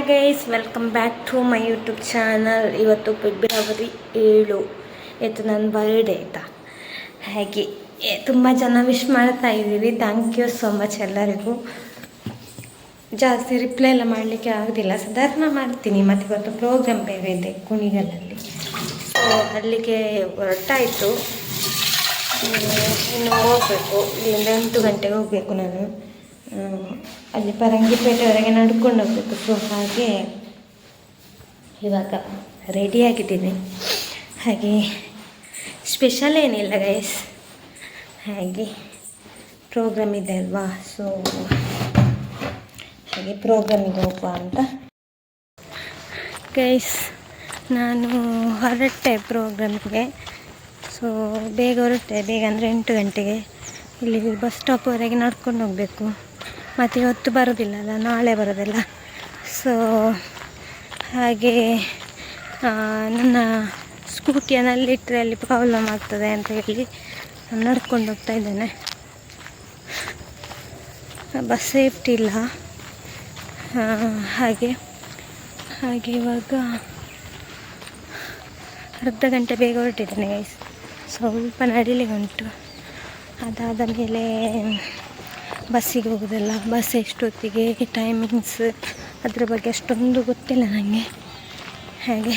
Hi guys welcome back to my YouTube channel ಇವತ್ತು February ಏಳು. ಇವತ್ತು ನನ್ನ ಬರ್ಡೇ ಆಯಿತಾ? ಹಾಗೆ ತುಂಬ ಜನ ವಿಶ್ ಮಾಡ್ತಾ ಇದ್ದೀವಿ. ಥ್ಯಾಂಕ್ ಯು ಸೋ ಮಚ್ ಎಲ್ಲರಿಗೂ. ಜಾಸ್ತಿ ರಿಪ್ಲೈ ಎಲ್ಲ ಮಾಡಲಿಕ್ಕೆ ಆಗೋದಿಲ್ಲ. ಸಾಧಾರಣ ಮಾಡ್ತೀನಿ. ಮತ್ತು ಇವತ್ತು ಪ್ರೋಗ್ರಾಮ್ ಬೇರೆ ಇದೆ, ಕುಣಿಗಲಲ್ಲಿ. ಸೊ ಅಲ್ಲಿಗೆ ಹೊರಟಾಯಿತು. ಇನ್ನು ಹೋಗಬೇಕು. ಇಲ್ಲಿಂದ ಎಂಟು ಗಂಟೆಗೆ ಹೋಗಬೇಕು ನಾನು. ಅಲ್ಲಿ ಪರಂಗಿಪೇಟೆವರೆಗೆ ನಡ್ಕೊಂಡು ಹೋಗ್ಬೇಕು. ಸೊ ಹಾಗೆ ಇವಾಗ ರೆಡಿಯಾಗಿದ್ದೀನಿ ಹಾಗೆ ಸ್ಪೆಷಲ್ ಏನಿಲ್ಲ ಗೈಸ್ ಹಾಗೆ ಪ್ರೋಗ್ರಾಮ್ ಇದೆ ಅಲ್ವಾ? ಸೊ ಹಾಗೆ ಪ್ರೋಗ್ರಾಮಿಗೆ ಹೋಗುವ ಅಂತ. ಗೈಸ್ ನಾನು ಹೊರಟೆ ಪ್ರೋಗ್ರಾಮ್ಗೆ ಸೊ ಬೇಗ ಹೊರಟೆ. ಬೇಗ ಅಂದರೆ ಎಂಟು ಗಂಟೆಗೆ. ಇಲ್ಲಿ ಬಸ್ ಸ್ಟಾಪ್ವರೆಗೆ ನಡ್ಕೊಂಡು ಹೋಗಬೇಕು. ಮತ್ತು ಇವತ್ತು ಬರೋದಿಲ್ಲಲ್ಲ ನಾಳೆ ಬರೋದಿಲ್ಲ. ಸೊ ಹಾಗೆ ನನ್ನ ಸ್ಕೂಟಿಯನ್ನಲ್ಲಿ ಇಟ್ಟರೆ ಅಲ್ಲಿ ಪ್ರಾಬ್ಲಮ್ ಆಗ್ತದೆ ಅಂತ ಹೇಳಿ ನಾನು ನಡ್ಕೊಂಡು ಹೋಗ್ತಾ ಇದ್ದೇನೆ. ಬಸ್ ಸೇಫ್ಟಿ ಇಲ್ಲ. ಹಾಗೆ ಹಾಗೆ ಇವಾಗ ಅರ್ಧ ಗಂಟೆ ಬೇಗ ಹೊರಟಿದ್ದೇನೆ ಸ್ವಲ್ಪ ನಡಿಲಿಕ್ಕೆ ಉಂಟು. ಅದಾದ ಮೇಲೆ ಬಸ್ಸಿಗೆ ಹೋಗೋದಲ್ಲ, ಬಸ್ ಎಷ್ಟೊತ್ತಿಗೆ ಟೈಮಿಂಗ್ಸ್ ಅದ್ರ ಬಗ್ಗೆ ಅಷ್ಟೊಂದು ಗೊತ್ತಿಲ್ಲ ನನಗೆ ಹಾಗೆ,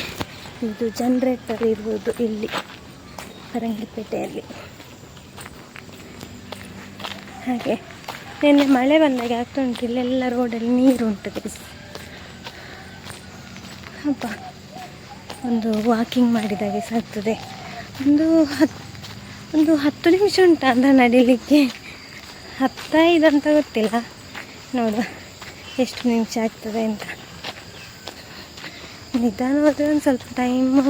ಇದು ಜನ್ರೇಟರ್ ಇರ್ಬೋದು ಇಲ್ಲಿ ಪರಂಗಿಪೇಟೆಯಲ್ಲಿ ಹಾಗೆ, ನಿನ್ನೆ ಮಳೆ ಬಂದಾಗ ಆಗ್ತಾ ಉಂಟು, ಇಲ್ಲೆಲ್ಲ ರೋಡಲ್ಲಿ ನೀರು ಉಂಟು ಗೈಸ್ ಹಬ್ಬ. ಒಂದು ವಾಕಿಂಗ್ ಮಾಡಿದಾಗೆ ಸಾಗ್ತದೆ ಒಂದು ಹತ್ತು ಒಂದು ಹತ್ತು ನಿಮಿಷ ಉಂಟು ಅಂದ್ರೆ ನಡಿಲಿಕ್ಕೆ. ಹತ್ತೈದು ಅಂತ ಗೊತ್ತಿಲ್ಲ. ನೋಡುವ ಎಷ್ಟು ನಿಮಿಷ ಆಗ್ತದೆ ಅಂತ. ನಿಧಾನವಾದರೆ ಒಂದು ಸ್ವಲ್ಪ ಟೈಮು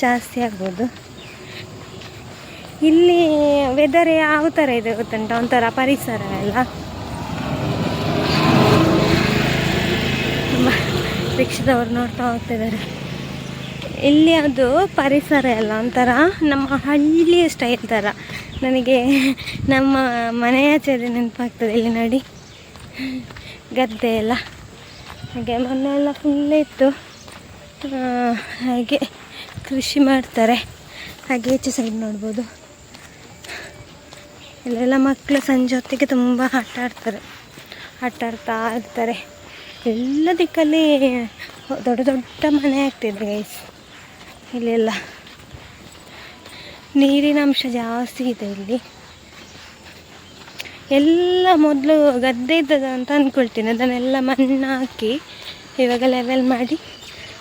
ಜಾಸ್ತಿ ಆಗ್ಬೋದು. ಇಲ್ಲಿ ವೆದರ್ ಯಾವ ಥರ ಇದೆ ಗೊತ್ತುಂಟ? ಒಂಥರ ಪರಿಸರ ಎಲ್ಲ ರಿಕ್ಷದವ್ರು ನೋಡ್ತಾ ಹೋಗ್ತಿದ್ದಾರೆ. ಇಲ್ಲಿ ಅದು ಪರಿಸರ ಎಲ್ಲ ಒಂಥರ ನಮ್ಮ ಹಳ್ಳಿಯ ಸ್ಟೈಲ್ ಥರ ನನಗೆ ನಮ್ಮ ಮನೆಯಾಚೆದೆ ನೆನಪಾಗ್ತದೆ ಇಲ್ಲಿ ನೋಡಿ. ಗದ್ದೆ ಎಲ್ಲ. ಹಾಗೆ ಮೊನ್ನೆ ಎಲ್ಲ ಫುಲ್ ಇತ್ತು. ಹಾಗೆ ಕೃಷಿ ಮಾಡ್ತಾರೆ. ಹಾಗೆ ಈಚೆ ಸೈಡ್ ನೋಡ್ಬೋದು. ಇಲ್ಲೆಲ್ಲ ಮಕ್ಕಳು ಸಂಜೆ ಹೊತ್ತಿಗೆ ತುಂಬ ಆಟ ಆಡ್ತಾರೆ. ಆಟ ಆಡ್ತಾ ಇರ್ತಾರೆ. ಎಲ್ಲ ದಿಕ್ಕಲ್ಲಿ ದೊಡ್ಡ ದೊಡ್ಡ ಮನೆ ಆಗ್ತಿದೆ ಗೈಸ್ ಇಲ್ಲೆಲ್ಲ. ನೀರಿನ ಅಂಶ ಜಾಸ್ತಿ ಇದೆ ಇಲ್ಲಿ. ಎಲ್ಲ ಮೊದಲು ಗದ್ದೆ ಇದ್ದದ ಅಂತ ಅಂದ್ಕೊಳ್ತೀನಿ ಅದನ್ನೆಲ್ಲ ಮಣ್ಣು ಹಾಕಿ ಇವಾಗ ಲೆವೆಲ್ ಮಾಡಿ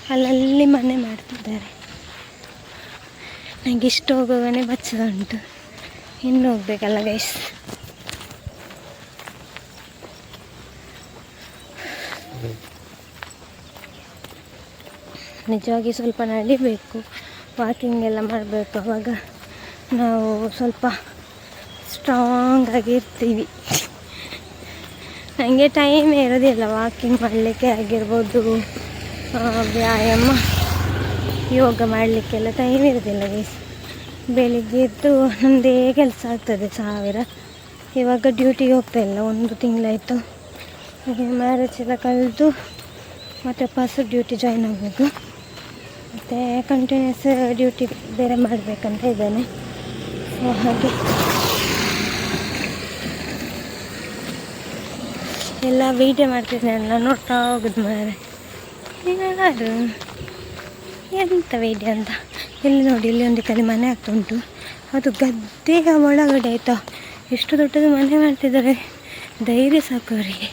ಅಲ್ಲಲ್ಲಿ ಮನೆ ಮಾಡ್ತಿದ್ದಾರೆ. ನನಗೆ ಇಷ್ಟು ಹೋಗುವಾಗನೇ ಬಚ್ಚದ ಉಂಟು. ಇನ್ನು ಹೋಗ್ಬೇಕಲ್ಲ ಗೈಸ್ ನಿಜವಾಗಿ ಸ್ವಲ್ಪ ನಡಿಬೇಕು. ವಾಕಿಂಗ್ ಎಲ್ಲ ಮಾಡಬೇಕು ಅವಾಗ. ನಾವು ಸ್ವಲ್ಪ ಸ್ಟ್ರಾಂಗ್ ಆಗಿರ್ತೀವಿ ನನಗೆ ಟೈಮ್ ಇರೋದಿಲ್ಲ ವಾಕಿಂಗ್ ಮಾಡಲಿಕ್ಕೆ ಆಗಿರ್ಬೋದು ವ್ಯಾಯಾಮ, ಯೋಗ ಮಾಡಲಿಕ್ಕೆಲ್ಲ ಟೈಮ್ ಇರೋದಿಲ್ಲ ಗೈಸ್ ಬೆಳಿಗ್ಗೆ ಎದ್ದು ನಮ್ಮದೇ ಕೆಲಸ ಆಗ್ತದೆ ಸಾವಿರ. ಇವಾಗ ಡ್ಯೂಟಿಗೆ ಹೋಗ್ತಾ ಇಲ್ಲ, ಒಂದು ತಿಂಗಳಾಯಿತು. ಹಾಗೆ ಮ್ಯಾರೇಜ್ ಎಲ್ಲ ಕಳೆದು ಮತ್ತು ಪಾಸ್ ಡ್ಯೂಟಿ ಜಾಯ್ನ್ ಆಗಬೇಕು. ಮತ್ತು ಕಂಟಿನ್ಯೂಸ್ ಡ್ಯೂಟಿ ಬೇರೆ ಮಾಡಬೇಕಂತ ಇದ್ದೇನೆ. ಸೊ ಹಾಗೆ. ಎಲ್ಲ ವೀಡಿಯೋ ಮಾಡ್ತಿದ್ದೇನೆ ನೋಡ್ತಾ ಹೋಗುದು ಮಾರೆ ಯಾರು ಎಂತ ವೀಡಿಯೋ ಅಂತ? ಇಲ್ಲಿ ನೋಡಿ, ಇಲ್ಲಿ ಒಂದು ಕಡೆ ಮನೆ ಆಗ್ತಾ ಉಂಟು. ಅದು ಗದ್ದೆಯ ಒಳಗಡೆ ಆಯಿತಾ? ಎಷ್ಟು ದೊಡ್ಡದು ಮನೆ ಮಾಡ್ತಿದ್ದಾರೆ? ಧೈರ್ಯ ಸಾಕು ಅವರಿಗೆ.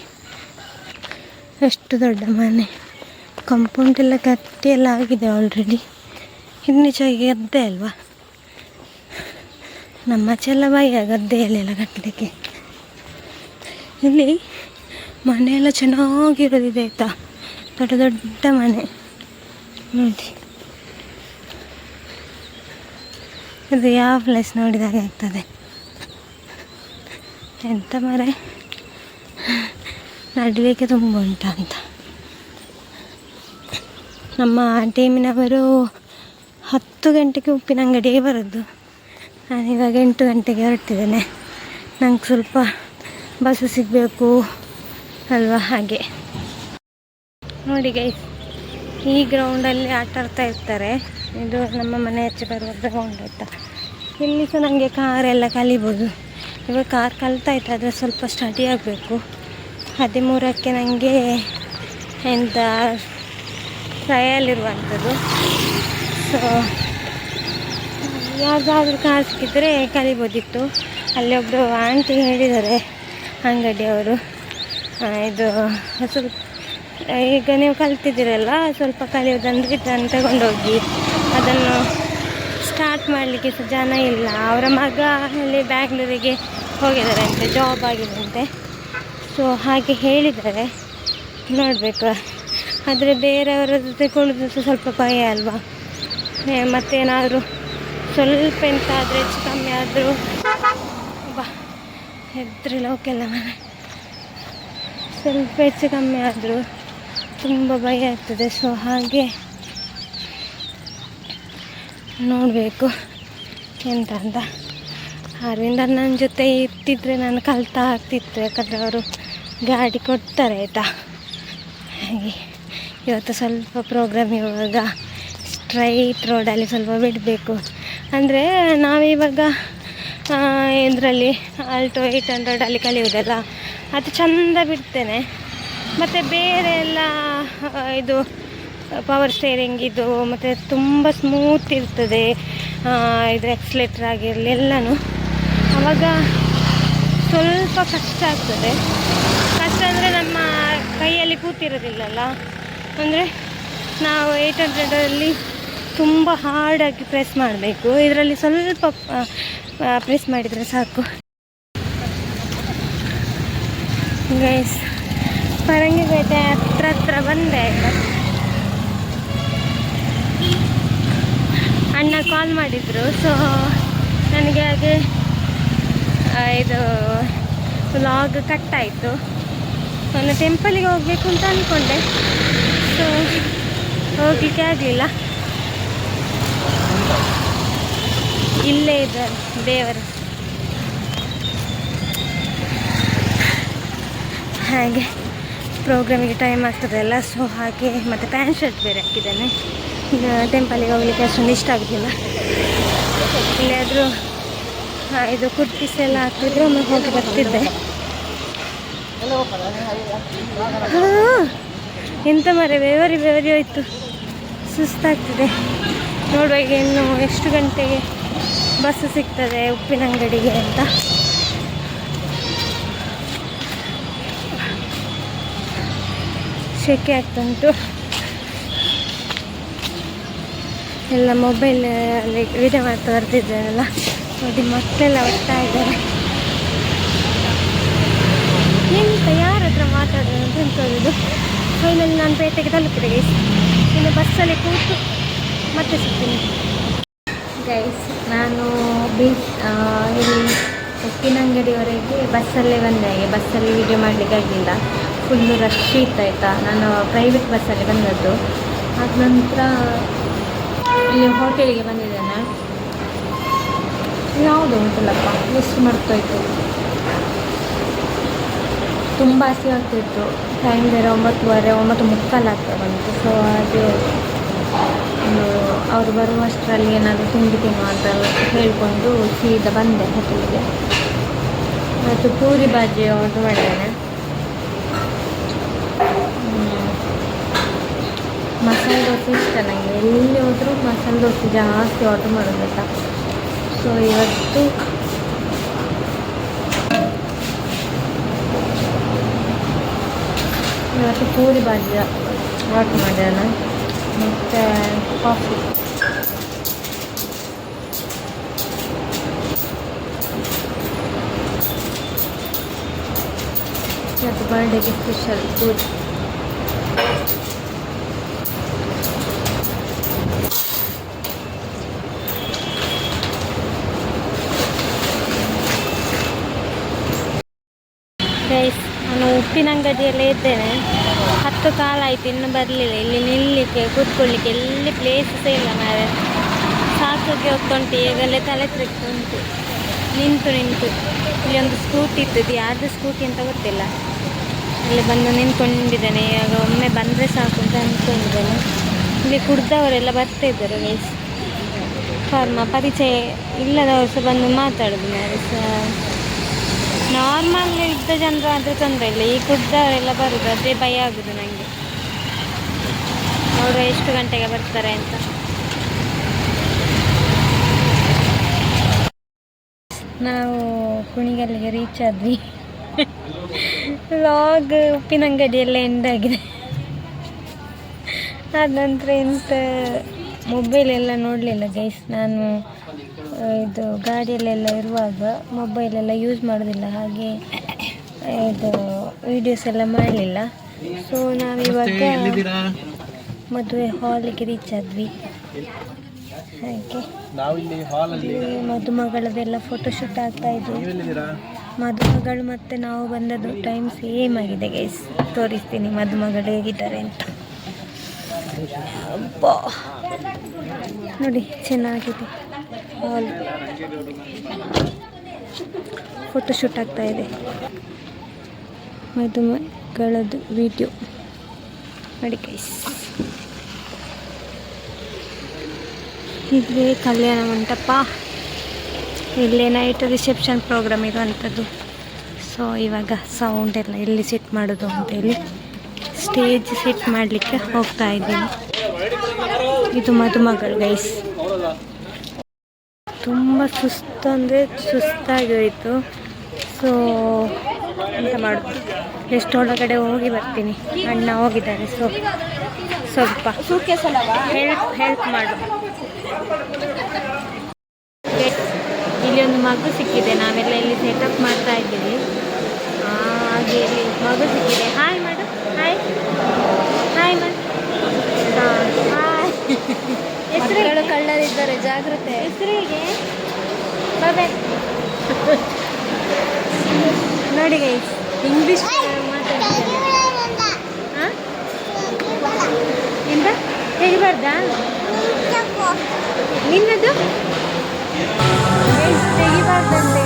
ಎಷ್ಟು ದೊಡ್ಡ ಮನೆ. ಕಾಂಪೌಂಡ್ ಎಲ್ಲ ಕಟ್ಟಿ ಎಲ್ಲ ಆಗಿದೆ ಆಲ್ರೆಡಿ ಇನ್ನೀಚಾಗಿ ಗದ್ದೆ ಅಲ್ವಾ? ನಮ್ಮ ಚೆಲ್ಲ ಭಯ ಗದ್ದೆಯಲ್ಲೆಲ್ಲ ಕಟ್ಟಲಿಕ್ಕೆ. ಇಲ್ಲಿ ಮನೆ ಎಲ್ಲ ಚೆನ್ನಾಗಿರೋದಿದೆ ಆಯ್ತಾ? ದೊಡ್ಡ ದೊಡ್ಡ ಮನೆ. ನೋಡಿ. ಇದು ಯಾವ ಪ್ಲೇಸ್ ನೋಡಿದಾಗೆ ಆಗ್ತದೆ? ಎಂತ ಮರ? ನಡಲಿಕ್ಕೆ ತುಂಬ ಉಂಟ ಅಂತ. ನಮ್ಮ ಟೀಮಿನವರು ಹತ್ತು ಗಂಟೆಗೆ ಉಪ್ಪಿನ ಅಂಗಡಿಗೆ ಬರೋದು. ನಾನು ಇವಾಗ ಎಂಟು ಗಂಟೆಗೆ ಹೊರಟಿದ್ದೇನೆ. ನಂಗೆ ಸ್ವಲ್ಪ ಬಸ್ಸು ಸಿಗಬೇಕು ಅಲ್ವಾ ಹಾಗೆ. ನೋಡಿ ಗೈಸ್ ಈ ಗ್ರೌಂಡಲ್ಲಿ ಆಟ ಆಡ್ತಾ ಇರ್ತಾರೆ. ಇದು ನಮ್ಮ ಮನೆ ಹೆಚ್ಚು ಬರುವ ಗ್ರೌಂಡ್ ಆಯಿತಾ ಇಲ್ಲಿ ಸಹ ನನಗೆ ಕಾರೆಲ್ಲ ಕಲಿಬೋದು. ಇವಾಗ ಕಾರ್ ಕಲ್ತಾಯ್ತು ಆದರೆ ಸ್ವಲ್ಪ ಸ್ಟಡಿ ಆಗಬೇಕು. ಹದಿಮೂರಕ್ಕೆ ನನಗೆ ಎಂತ ಟ್ರಯಲ್ ಇರುವಂಥದ್ದು ಸೊ ಯಾವುದಾದ್ರೂ ಕಾರ್ ಸಿಕ್ಕಿದ್ರೆ ಕಲಿಬೋದಿತ್ತು. ಅಲ್ಲಿ ಒಬ್ಬರು ಆಂಟಿ ಹೇಳಿದ್ದಾರೆ ಅಂಗಡಿಯವರು ಇದು ಸ್ವಲ್ಪ, ಈಗ ನೀವು ಕಲ್ತಿದ್ದೀರಲ್ಲ, ಸ್ವಲ್ಪ ಕಲಿಯೋದಂದ್ರೆ ಇದನ್ನು ತಗೊಂಡೋಗಿ, ಅದನ್ನು ಸ್ಟಾರ್ಟ್ ಮಾಡಲಿಕ್ಕೆ ಸಹ ಜನ ಇಲ್ಲ. ಅವರ ಮಗ ಅಲ್ಲಿ ಬ್ಯಾಂಗ್ಳೂರಿಗೆ ಅಂತೆ ಜಾಬ್ ಆಗಿದಂತೆ ಸೊ ಹಾಗೆ ಹೇಳಿದ್ದಾರೆ. ನೋಡಬೇಕು. ಆದರೆ ಬೇರೆಯವರ ಜೊತೆ ಕುಳಿದು ಸಹ ಸ್ವಲ್ಪ ಭಯ ಅಲ್ವಾ? ಮತ್ತೇನಾದರೂ ಸ್ವಲ್ಪ ಎಂತ ಆದರೆ ಹೆಚ್ಚು ಕಮ್ಮಿ ಆದರೂ. ಬಾ ಹೆದ್ರಿಲ್ಲ ಲೋಕೆಲ್ಲ ಮನೆ. ಸ್ವಲ್ಪ ಹೆಚ್ಚು ಕಮ್ಮಿ ಆದರೂ ತುಂಬ ಭಯ ಆಗ್ತದೆ ಸೊ ಹಾಗೆ ನೋಡಬೇಕು ಎಂತ ಅಂತ. ಅರವಿಂದ ನನ್ನ ಜೊತೆ ಇರ್ತಿದ್ರೆ ನಾನು ಕಲ್ತಾ ಆಗ್ತಿತ್ತು, ಯಾಕಂದರೆ ಅವರು ಗಾಡಿ ಕೊಡ್ತಾರೆ, ಆಯಿತಾ? ಹಾಗೆ ಇವತ್ತು ಸ್ವಲ್ಪ ಪ್ರೋಗ್ರಾಮ್ ಇವಾಗ ಸ್ಟ್ರೈಟ್ ರೋಡಲ್ಲಿ ಸ್ವಲ್ಪ ಬಿಡಬೇಕು. ಅಂದರೆ ನಾವಿವಾಗ ಇದರಲ್ಲಿ ಆಲ್ಟೋ ಏಯ್ಟ್ ಹಂಡ್ರೆಡಲ್ಲಿ ಕಲಿಯೋದಲ್ಲ, ಅದು ಚಂದ ಬಿಡ್ತೇನೆ. ಮತ್ತು ಬೇರೆ ಎಲ್ಲ ಇದು ಪವರ್ ಸ್ಟೇರಿಂಗ್ ಇದು, ಮತ್ತು ತುಂಬ ಸ್ಮೂತ್ ಇರ್ತದೆ. ಇದು ಎಕ್ಸ್ಲೇಟರ್ ಆಗಿರಲಿ, ಎಲ್ಲನೂ. ಆವಾಗ ಸ್ವಲ್ಪ ಕಷ್ಟ ಆಗ್ತದೆ. ಕಷ್ಟ ಅಂದರೆ ನಮ್ಮ ಕೈಯಲ್ಲಿ ಕೂತಿರೋದಿಲ್ಲಲ್ಲ. ಅಂದರೆ ನಾವು ಏಯ್ಟ್ ಹಂಡ್ರೆಡಲ್ಲಿ ತುಂಬ ಹಾರ್ಡಾಗಿ ಪ್ರೆಸ್ ಮಾಡಬೇಕು. ಇದರಲ್ಲಿ ಸ್ವಲ್ಪ ಪ್ರೆಸ್ ಮಾಡಿದರೆ ಸಾಕು. ಗೈಸ್ ಪರಂಗಿಪೇಟೆ ಹತ್ರ ಹತ್ರ ಬಂದೆ. ಅಣ್ಣ ಕಾಲ್ ಮಾಡಿದರು. ಸೊ ನನಗೆ ಹಾಗೆ ಇದು ವ್ಲಾಗ್ ಕಟ್ ಆಯಿತು. ನಾನು ಟೆಂಪಲಿಗೆ ಹೋಗಬೇಕು ಅಂತ ಅಂದ್ಕೊಂಡೆ ಸೊ ಹೋಗಲಿಕ್ಕೆ ಆಗಲಿಲ್ಲ. ಇಲ್ಲೇ ಇದ್ದಾರೆ ದೇವರು. ಹಾಗೆ ಪ್ರೋಗ್ರಾಮಿಗೆ ಟೈಮ್ ಆಗ್ತದಲ್ಲ ಸೊ ಹಾಗೆ ಮತ್ತು ಪ್ಯಾಂಟ್ ಶರ್ಟ್ ಬೇರೆ ಹಾಕಿದ್ದೇನೆ. ಟೆಂಪಲಿಗೆ ಹೋಗ್ಲಿಕ್ಕೆ ಅಷ್ಟೊಂದು ಇಷ್ಟ ಆಗೋದಿಲ್ಲ. ಇಲ್ಲಾದರೂ ಇದು ಕುರ್ತೀಸ್ ಎಲ್ಲ ಹಾಕಿದ್ರೆ ಒಮ್ಮೆ ಹೋಗಿ ಬರ್ತಿದ್ದೆ. ಎಂಥ ಎಂತ ಮರೆ, ಬೇವರಿ, ಬೆವರಿ ಹೋಯ್ತು. ಸುಸ್ತಾಗ್ತಿದೆ. ನೋಡುವ ಈಗ ಇನ್ನು ಎಷ್ಟು ಗಂಟೆಗೆ ಬಸ್ ಸಿಗ್ತದೆ ಉಪ್ಪಿನ ಅಂಗಡಿಗೆ ಅಂತ. ಶೆಕೆ ಆಗ್ತುಂಟು ಎಲ್ಲ ಮೊಬೈಲ್ ಅಲ್ಲಿ ವಿಡಿಯೋ ಮಾಡ್ತಾ ಬರ್ತಿದ್ದಾರಲ್ಲ ನೋಡಿ ಮಕ್ಕಳೆಲ್ಲ ಬರ್ತಾ ಇದ್ದಾರೆ. ಎಂತ ಯಾರ ಹತ್ರ ಮಾತಾಡೋದು ಅಂತ ಅನ್ಕೊಳ್ಳೋದು ಫೈನಲ್ ನಾನು ಪೇಟೆಗೆ ತಲುಪಿದೆ ಇನ್ನು ಬಸ್ಸಲ್ಲಿ ಕೂತು. ಮತ್ತೆ ಸಿಗ್ತೀನಿ. ಗೈಸ್ ನಾನು ಬೀಚ್ ಇಲ್ಲಿ ಉಪ್ಪಿನಂಗಡಿವರೆಗೆ ಬಸ್ಸಲ್ಲೇ ಬಂದೆ. ಹಾಗೆ ಬಸ್ಸಲ್ಲಿ ವಿಡಿಯೋ ಮಾಡಲಿಕ್ಕೆ ಆಗಲಿಲ್ಲ ಫುಲ್ಲು ರಶ್ ಇತ್ತು, ಆಯಿತಾ? ನಾನು ಪ್ರೈವೇಟ್ ಬಸ್ಸಲ್ಲಿ ಬಂದದ್ದು. ಆದ ನಂತರ ಇಲ್ಲಿ ಹೋಟೆಲಿಗೆ ಬಂದಿದ್ದೇನೆ. ಯಾವುದು ಹೋಟೆಲಪ್ಪ ಎಷ್ಟು ಮರ್ತೋಯ್ತು. ತುಂಬ ಹಸಿ ಆಗ್ತಿತ್ತು. ಟೈಮ್ ಬೇರೆ ಒಂಬತ್ತುವರೆ ಒಂಬತ್ತು ಮುಕ್ಕಾಲು ಆಗ್ತಾ ಬಂತು. ಸೊ ಒಂದು ಅವರು ಬರುವಷ್ಟರಲ್ಲಿ ಏನಾದರೂ ತಿಂಡಿ ತಿನ್ನುವ ಅಂತ ಹೇಳಿಕೊಂಡು ಸೀದಾ ಬಂದೆ ಹೋಟೆಲಿಗೆ ಮತ್ತು ಪೂರಿ ಬಾಜಿ ಆರ್ಡ್ರ್ ಮಾಡಿದ್ದೇನೆ. ಮಸಾಲೆ ದೋಸೆ ಇಷ್ಟ ನನಗೆ ಎಲ್ಲಿ ಹೋದರೂ ಮಸಾಲೆ ದೋಸೆ ಜಾಸ್ತಿ ಆರ್ಡ್ರ್ ಮಾಡೋದು ಆಯ್ತಾ ಸೊ ಇವತ್ತು ಇವತ್ತು ಪೂರಿ ಬಾಜಿ ಆರ್ಡ್ರ್ ಮಾಡಿದ್ದೇನೆ. ಮತ್ತು ಕಾಫಿ ಇವತ್ತು ಬರ್ಡೇಗೆ ಸ್ಪೆಷಲ್ ಪೂರಿ ಗೈಸ್ ನಾನು ಉಪ್ಪಿನ ಅಂಗಡಿಯಲ್ಲೇ ಇದ್ದೇನೆ. ಹತ್ತು ಕಾಲ ಆಯಿತು, ಇನ್ನೂ ಬರಲಿಲ್ಲ. ಇಲ್ಲಿ ನಿಲ್ಲಿಕ್ಕೆ, ಕೂತ್ಕೊಳ್ಳಿಕ್ಕೆ ಎಲ್ಲಿ ಪ್ಲೇಸ್ ಸಹ ಇಲ್ಲ ಮಾರೆ ಸಾಕಾಗಿ ಹೋಗ್ತುಂಟು ಈಗಲೇ ತಲೆ ತಿರುಗ್ತುಂಟು ನಿಂತು ನಿಂತು. ಇಲ್ಲಿ ಒಂದು ಸ್ಕೂಟಿ ಇತ್ತು ಇದು ಯಾರ್ದು ಸ್ಕೂಟಿ ಅಂತ ಗೊತ್ತಿಲ್ಲ. ಇಲ್ಲಿ ಬಂದು ನಿಂತ್ಕೊಂಡಿದ್ದೇನೆ, ಇವಾಗ ಒಮ್ಮೆ ಬಂದರೆ ಸಾಕು ಅಂತ ಅಂದ್ಕೊಂಡಿದ್ದೇನೆ ಇಲ್ಲಿ ಕುಡ್ದವರೆಲ್ಲ ಬರ್ತಾ ಇದ್ದಾರೆ ಗೈಸ್ ಫಾರ್ಮ, ಪರಿಚಯ ಇಲ್ಲದವರು ಸಹ ಬಂದು ಮಾತಾಡೋದು ಸಹ. ನಾರ್ಮಲ್ ಇದ್ದ ಜನರು ಆದರೆ ತೊಂದರೆ ಇಲ್ಲ. ಈ ಕುಡ್ದವರೆಲ್ಲ ಬರುದು, ಅದೇ ಭಯ ಆಗುದು ನನಗೆ ಅವರು ಎಷ್ಟು ಗಂಟೆಗೆ ಬರ್ತಾರೆ ಅಂತ. ನಾವು ಕುಣಿಗಲ್ಲಿಗೆ ರೀಚ್ ಆದ್ವಿ. ಲಾಗ್ ಉಪ್ಪಿನಂಗಡಿ ಎಲ್ಲ ಎಂಡ್ ಆಗಿದೆ. ಆದ ನಂತರ ಎಂತ ಮೊಬೈಲ್ ಎಲ್ಲ ನೋಡಲಿಲ್ಲ ಗೈಸ್ ನಾನು ಇದು ಗಾಡಿಯಲ್ಲೆಲ್ಲ ಇರುವಾಗ ಮೊಬೈಲೆಲ್ಲ ಯೂಸ್ ಮಾಡೋದಿಲ್ಲ. ಹಾಗೆ ಇದು ವೀಡಿಯೋಸ್ ಎಲ್ಲ ಮಾಡಲಿಲ್ಲ. ಸೊ ನಾವಿವಾಗ ಮದುವೆ ಹಾಲಿಗೆ ರೀಚ್ ಆದ್ವಿ. ಹಾಗೆ. ಮದುಮಗಳದೆಲ್ಲ ಫೋಟೋಶೂಟ್ ಆಗ್ತಾ ಇದೆ. ನೀವೆಲ್ಲಿದ್ದೀರಾ? ಮದುಮಗಳು ಮತ್ತೆ ನಾವು ಬಂದದ್ದು ಟೈಮ್ ಸೇಮ್ ಆಗಿದೆ ಗೈಸ್ ತೋರಿಸ್ತೀನಿ ಮದುಮಗಳು ಹೇಗಿದ್ದಾರೆ ಅಂತ. ನೋಡಿ ಚೆನ್ನಾಗಿದೆ. ಹಾಲ್ ಫೋಟೋಶೂಟ್ ಆಗ್ತಾ ಇದೆ. ಮದುಮಗಳದ್ದು ವಿಡಿಯೋ ನೋಡಿ ಗೈಸ್ ಇದೇ ಕಲ್ಯಾಣ ಮಂಟಪ. ಇಲ್ಲೇ ನೈಟ್ ರಿಸೆಪ್ಷನ್ ಪ್ರೋಗ್ರಾಮ್ ಇರುವಂಥದ್ದು. ಸೊ ಇವಾಗ ಸೌಂಡ್ ಎಲ್ಲ ಎಲ್ಲಿ ಸೆಟ್ ಮಾಡೋದು ಅಂತೇಳಿ ಸ್ಟೇಜ್ ಸೆಟ್ ಮಾಡಲಿಕ್ಕೆ ಹೋಗ್ತಾ ಇದ್ದೀನಿ. ಇದು ಮದುಮಗಳು ಗೈಸ್ ತುಂಬ ಸುಸ್ತು ಅಂದರೆ ಸುಸ್ತಾಗೋಯಿತು. ಸೊ ಎಂತ ಮಾಡೋದು? ಎಷ್ಟು ಒಳಗಡೆ ಹೋಗಿ ಬರ್ತೀನಿ. ಅಣ್ಣ ಹೋಗಿದ್ದಾರೆ ಸೊ ಸ್ವಲ್ಪ ಹೆಲ್ಪ್ ಹೆಲ್ಪ್ ಮಾಡು. ಇಲ್ಲಿ ಒಂದು ಮಗು ಸಿಕ್ಕಿದೆ, ನಾವೆಲ್ಲ ಇಲ್ಲಿ ಸೆಟಪ್ ಮಾಡ್ತಾ ಇದ್ದೀವಿ. ಹಾಗೆ ಇಲ್ಲಿ ಮಗು ಸಿಕ್ಕಿದೆ. ಹಾಯ್ ಮಾಡು. ಹಾಯ್ ಹಾಯ್ ಮಾಡು ಹಾಯ್ ಹೆಸರು ಕಳ್ಳರಿದ್ದಾರೆ ಜಾಗ್ರತೆ. ಹೆಸರಿಗೆ? ನೋಡಿ ಗೈಸ್ ಇಂಗ್ಲೀಷ್ ಎಂತ? ತೆಗಿಬಾರ್ದಾ? ನಿನ್ನದು? ತೆಗಿಬಾರ್ದಂತೆ.